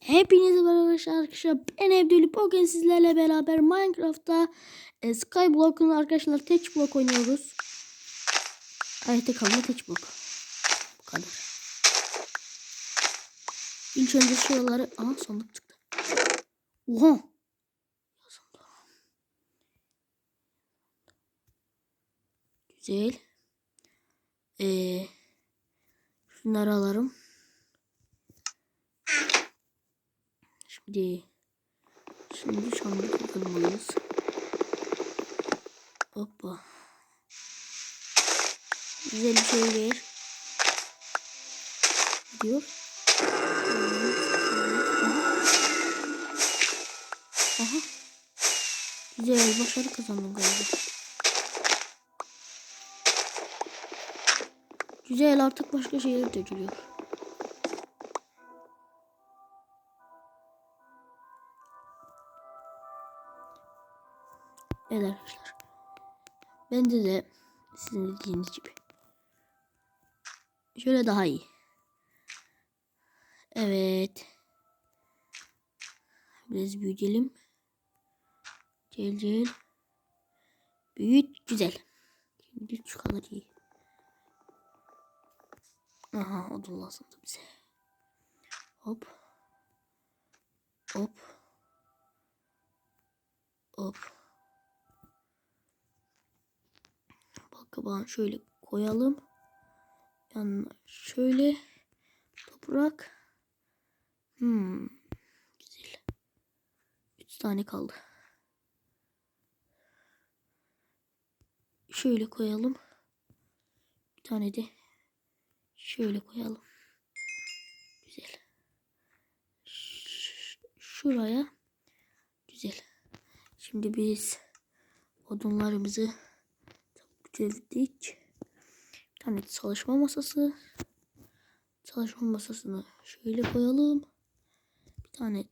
Hepinize merhaba arkadaşlar. Ben Evdülü bugün sizlerle beraber Minecraft'ta e, Skyblock'un arkadaşlar Teç Block oynuyoruz. Hayatta kalma Teç Block. Bu kadar. İlk önce şuraları... Aha sandık çıktı. Oha. Güzel. Ee, şunları alalım. Şimdi şimdi sandık kırmalıyız. Hoppa. Güzel bir şey ver. Diyor. Aha. Güzel başarı kazandım galiba. Güzel artık başka şeyler dökülüyor. Evet arkadaşlar. Bende de sizin dediğiniz gibi. Şöyle daha iyi. Evet. Biraz büyütelim. Gel gel. Büyüt güzel. Şimdi şu kadar iyi. Aha o da lazımdı bize. Hop. Hop. Hop. Balkabağını şöyle koyalım. Yanına şöyle toprak. Hmm. Güzel. Üç tane kaldı. Şöyle koyalım. Bir tane de şöyle koyalım. Güzel. Ş- Şuraya. Güzel. Şimdi biz odunlarımızı bitirdik. Bir tane çalışma masası. Çalışma masasını şöyle koyalım. Bir tane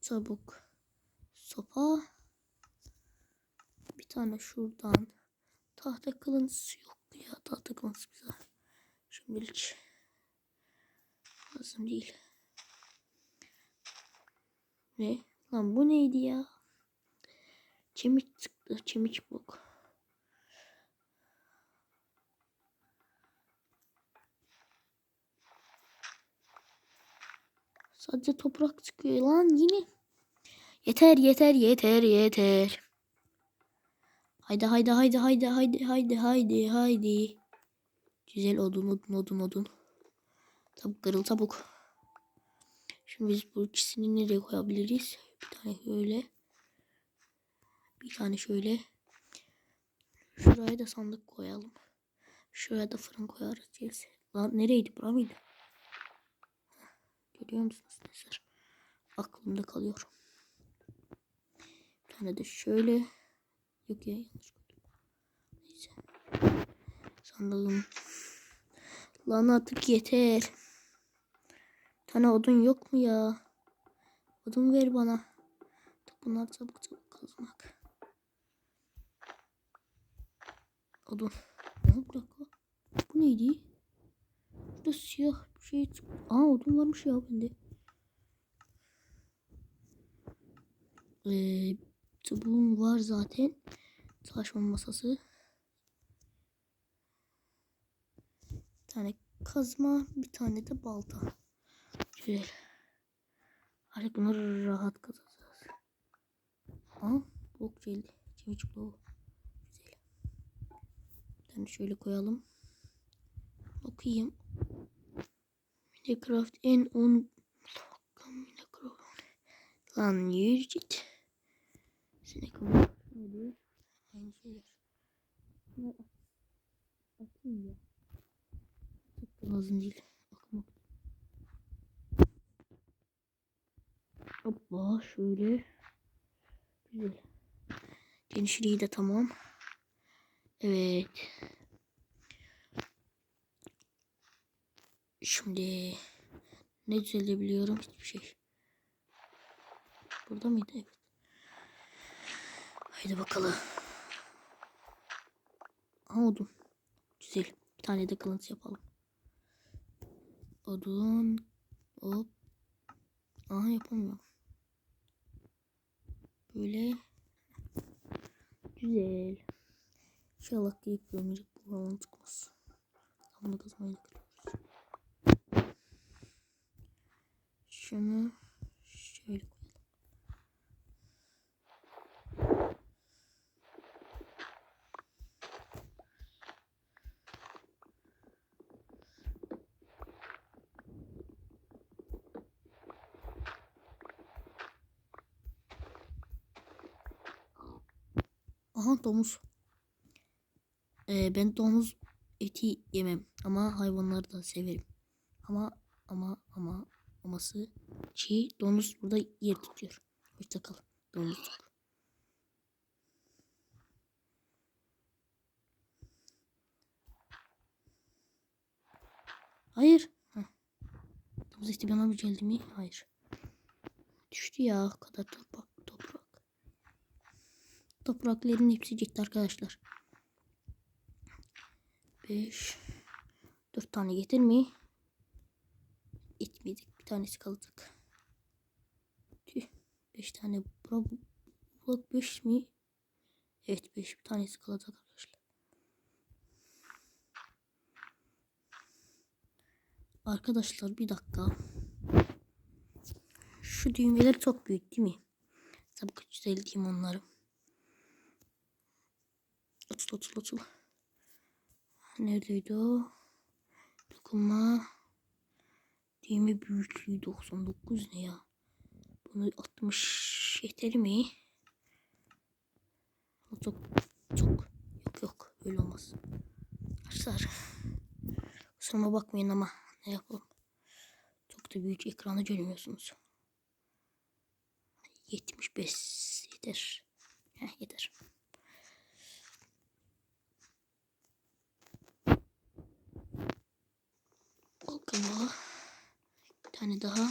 çabuk sopa. Bir tane şuradan tahta kılıntısı yok ya tahta kılıntısı güzel. Şimdilik lazım değil. Ne? Lan bu neydi ya? Kemik çıktı. Kemik blok. Sadece toprak çıkıyor lan yine. Yeter yeter yeter yeter. Haydi haydi haydi haydi haydi haydi haydi haydi. Güzel odun odun odun odun. Tabuk kırıl tabuk. Şimdi biz bu ikisini nereye koyabiliriz? Bir tane şöyle. Bir tane şöyle. Şuraya da sandık koyalım. Şuraya da fırın koyarız. Lan nereydi? Bura mıydı? Görüyor musunuz? Neyse. Aklımda kalıyor. Bir tane de şöyle. Yok ya yanlış koydum. Neyse. Sandalım. Lan artık yeter. Bir tane odun yok mu ya? Odun ver bana. Bunlar çabuk çabuk kazmak. Odun. Ne dakika. Bu neydi? Burada siyah şey. Aa odun varmış ya bende. Ee, çubuğum var zaten. Çalışma masası. Bir tane kazma, bir tane de balta. Güzel. Artık bunları rahat kazacağız. Aa, blok geldi. Çeviç bloğu. Güzel. Bir tane şöyle koyalım. Okuyayım. Minecraft en 10 Minecraft. Lan yürü git. Sinek. Hadi. Aynı şeyler. Atayım ya. Çok lazım değil. Aklıma. Hoppa şöyle. Güzel. Genişliği de tamam. Evet. Şimdi ne düzelebiliyorum hiçbir şey. Burada mıydı? Evet. Haydi bakalım. Aha odun. Güzel. Bir tane de kılıç yapalım. Odun. Hop. Aha yapamıyorum. Böyle. Güzel. İnşallah geyik görmeyecek bu falan çıkmaz. Bunu kızmayı da kırıyoruz. Şunu şöyle. Aha domuz. Ee, ben domuz eti yemem ama hayvanları da severim. Ama ama ama aması çiğ domuz burada yer tutuyor. Hoşça kal domuz. Hayır. Heh. Domuz eti bana mı geldi mi? Hayır. Düştü ya kadar toprak toprak. Toprakların hepsi gitti arkadaşlar. 5 4 tane getir mi? Etmedik. Bir tanesi kalacak. Tüh. 5 tane bura blok 5 mi? Evet 5 bir tanesi kalacak arkadaşlar. Arkadaşlar bir dakika. Şu düğmeler çok büyük değil mi? Tabii ki düzelteyim onları. Otur otur otur. Neredeydi o? Dokunma. Düğme büyüklüğü 99 ne ya? Bunu 60 yeter mi? Çok çok yok yok öyle olmaz. Arkadaşlar kusuruma bakmayın ama ne yapalım. Çok da büyük ekranı görmüyorsunuz. 75 yeter. Heh, yeter. Bakalım. Bir tane daha.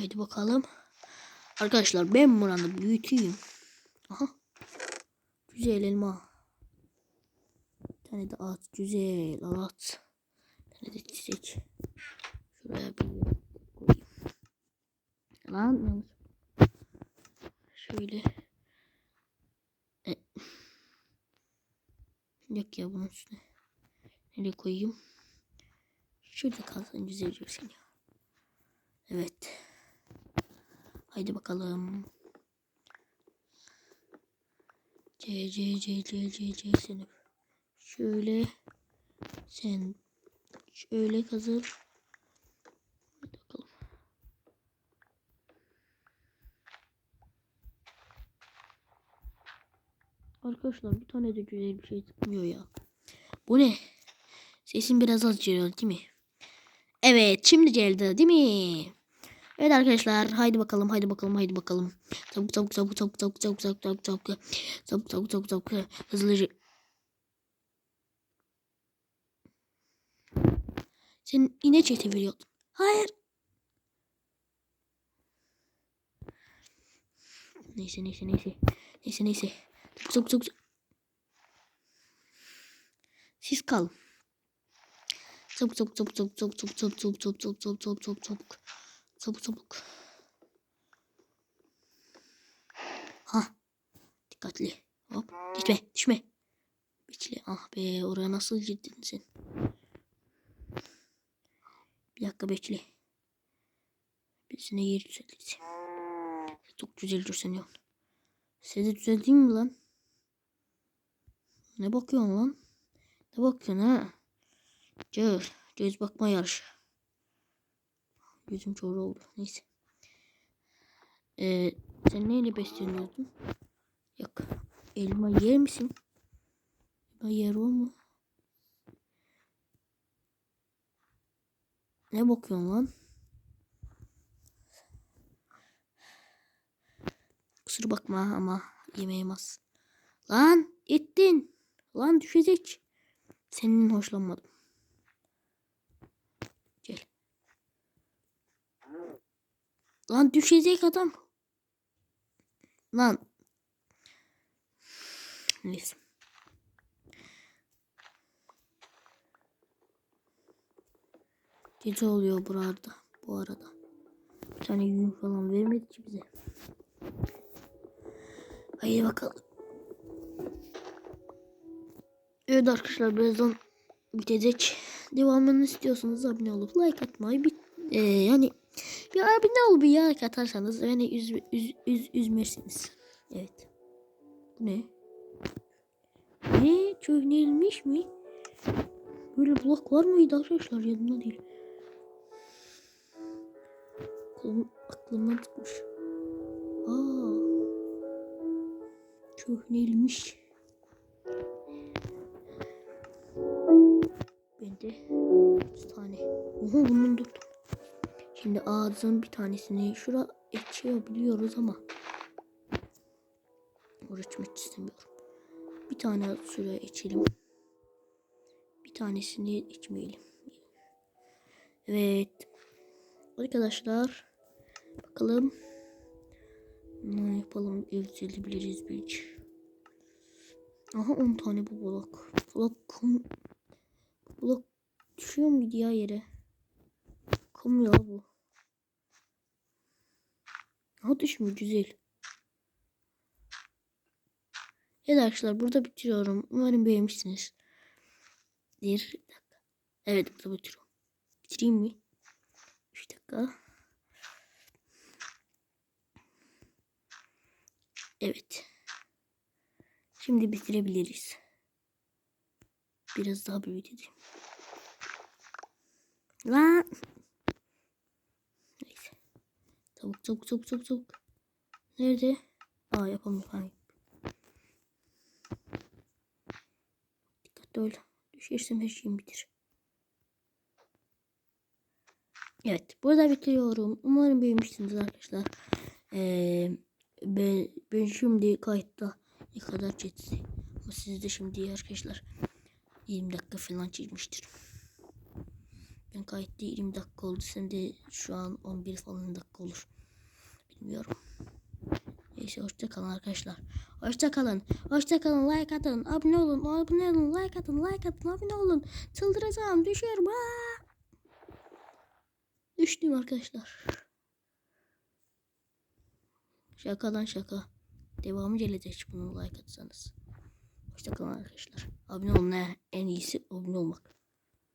Haydi bakalım. Arkadaşlar ben buranı büyüteyim. Aha. Güzel elma. Bir tane de at. Güzel at. Bir tane de çiçek. Şuraya bir koyayım. Lan yanlış. Şöyle. E. Yok ya bunun üstüne. Nereye koyayım? Şurada kalsın güzel gözüküyor. Evet. Haydi bakalım. C C C C C C seni. Şöyle sen şöyle kazır. Hadi bakalım. Arkadaşlar bir tane de güzel bir şey çıkmıyor ya. Bu ne? Sesim biraz az geliyor değil mi? Evet şimdi geldi değil mi? Evet arkadaşlar haydi bakalım haydi bakalım haydi bakalım. Çabuk çabuk çabuk çabuk çabuk çabuk çabuk çabuk çabuk çabuk çabuk çabuk çabuk hızlıca. Sen yine çete. Hayır. Neyse neyse neyse. Neyse neyse. Çabuk çabuk çabuk. Siz kalın. Çabuk çabuk çabuk çabuk çabuk çabuk çabuk çabuk çabuk çabuk çabuk çabuk çabuk çabuk çabuk. Ha dikkatli. Hop gitme düşme. Bekle ah be oraya nasıl girdin sen? Bir dakika bekle. Birisine yer düzeltiriz çok güzel düzeliyorsun sen de düzeldin mi lan? Ne bakıyorsun lan? Ne bakıyorsun ha? Göz, göz bakma yarışı. Gözüm çoğu oldu. Neyse. Ee, sen neyle besleniyordun? Yok. Elma yer misin? Elma yer o mu? Ne bakıyorsun lan? Kusura bakma ama yemeğim az. Lan ettin. Lan düşecek. Senin hoşlanmadım. Lan düşecek adam. Lan. Neyse. Gece oluyor burada. Bu arada. Bir tane yün falan vermedi ki bize. Haydi bakalım. Evet arkadaşlar birazdan bitecek. Devamını istiyorsanız abone olup like atmayı bit Ee, yani bir abone olup bir like atarsanız beni üz, üz, üz, üzmezsiniz. Evet. Bu ne? Ne? Çöknelmiş mi? Böyle blok var mıydı arkadaşlar? Yanımda değil. Aklım, aklımdan çıkmış. Aa. Çöknelmiş. Ben de bir tane. Oha bunun durdum. Şimdi ağzın bir tanesini şura içebiliyoruz ama uğraşmak istemiyorum. Bir tane şuraya içelim. Bir tanesini içmeyelim. Evet. Arkadaşlar bakalım ne yapalım evcilebiliriz bir Aha 10 tane bu blok. Blok kum blok düşüyor mu gidiyor yere? Kum ya bu. Ha düşmüyor güzel. Evet arkadaşlar burada bitiriyorum. Umarım beğenmişsiniz. Bir dakika. Evet burada bitiriyorum. Bitireyim mi? 3 dakika. Evet. Şimdi bitirebiliriz. Biraz daha büyütelim. Lan. Çabuk çabuk çabuk çabuk çabuk. Nerede? Aa yapamıyorum. Dikkatli ol. Düşersem her şeyim bitir. Evet. Burada bitiriyorum. Umarım beğenmişsiniz arkadaşlar. Ee, ben, ben şimdi kayıtta ne kadar çekti. Ama siz de şimdi arkadaşlar 20 dakika falan çekmiştir. Ben kayıtta 20 dakika oldu. Sen de şu an 11 falan dakika olur. Bilmiyorum. Neyse hoşça kalın arkadaşlar. Hoşça kalın. Hoşça kalın. Like atın. Abone olun. Abone olun. Like atın. Like atın. Abone olun. Çıldıracağım. Düşüyorum. Aa! Düştüm arkadaşlar. Şakadan şaka. Devamı gelecek bunu like atsanız. Hoşça kalın arkadaşlar. Abone olun. En iyisi abone olmak.